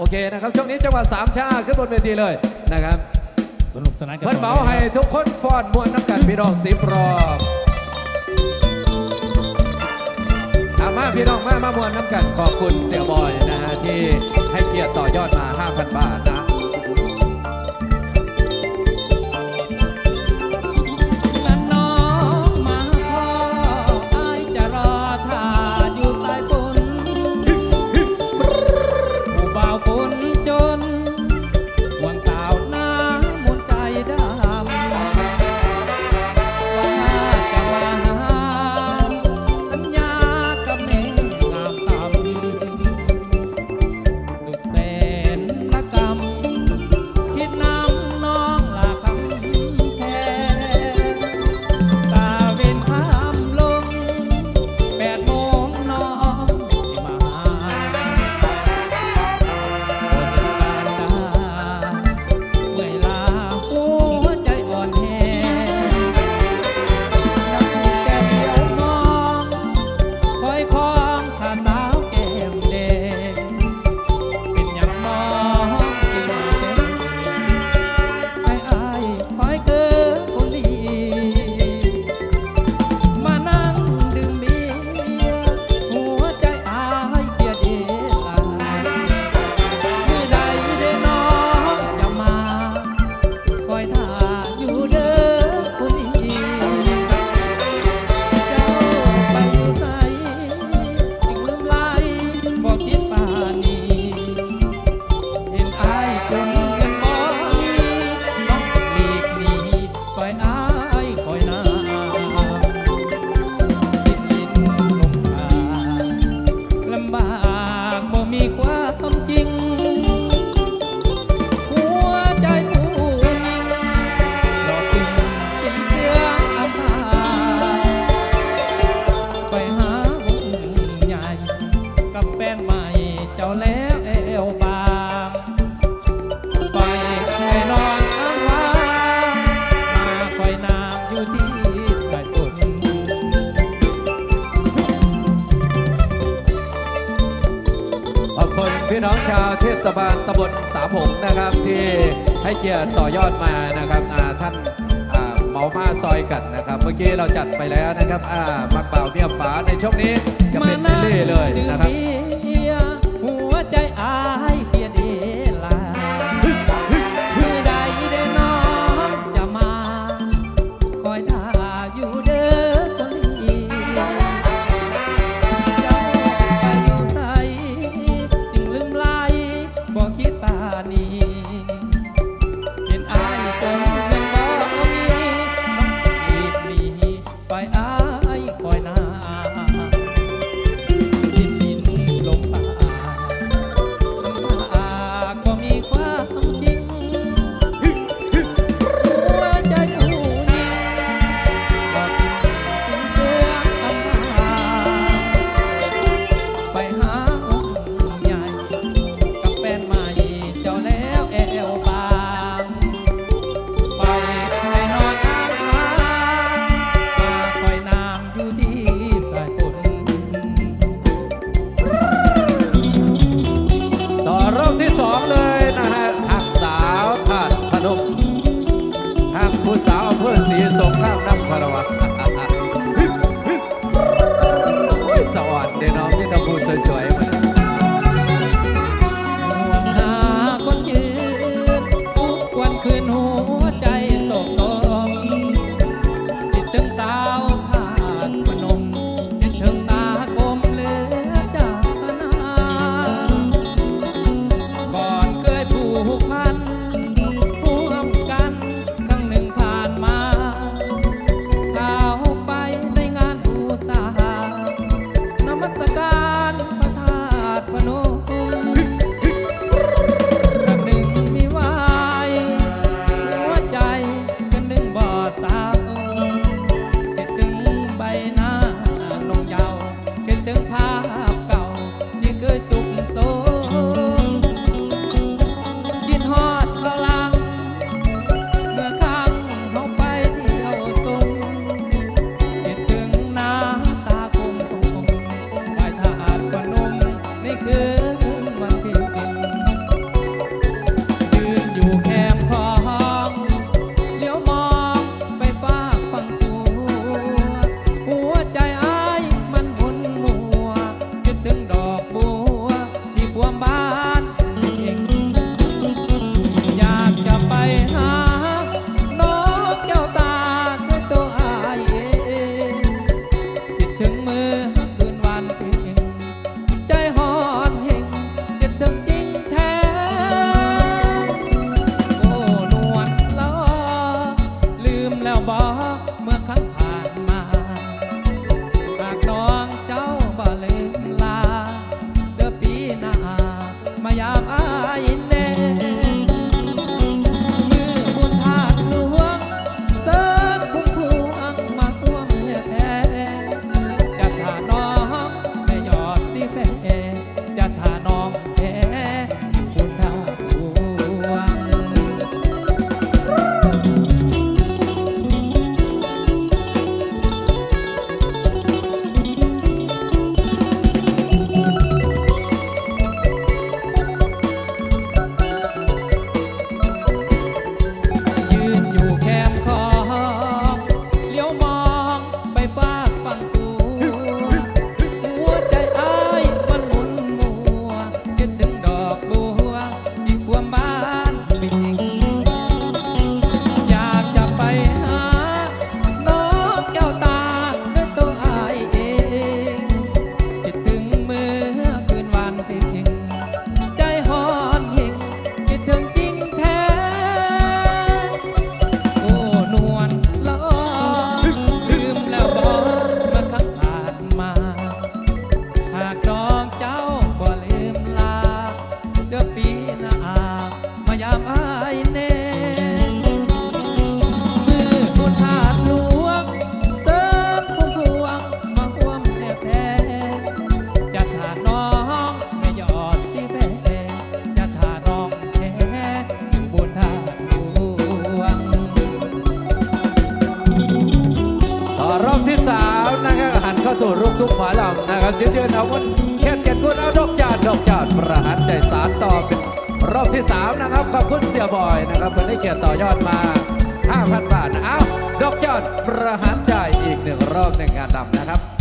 โอเคนะครับช่วงนี้จังหวัดสามชาขึ้นบนเวทีเลยนะครับสนุกสนานกันเพื่อนเมาให้ทุกคนฟอดมวนน้ำกันพี่น้องสิบรอบอามาพี่น้องมามามวนน้ำกันขอบคุณเสียบอยนะฮะที่ให้เกียรติต่อยอดมา 5,000 บาท พี่น้องชาวเทศบาลตำบลสาผงนะครับที่ให้เกียรติต่อยอดมานะครับท่านเมามาซอยกันนะครับ เมื่อกี้เราจัดไปแล้วนะครับมักเป่าเมียฝาในช่วงนี้จะเป็นเรื่อยเลยนะครับหัวใจอา ผู้สาวเพื่อสีสงข้ามน้ำคารวะ in ลำนะครับยืนนเอาวันแค่เจ็ดคนเอาดอกจานดอกจานประหารใจสารต่อเป็นรอบที่สามนะครับขอบคุณเสียบอยนะครับคนได้เกียรติต่อยอดมา 5,000 บาทนะเอาดอกจานประหารใจอีกหนึ่งรอบหนึ่งงานดำนะครับ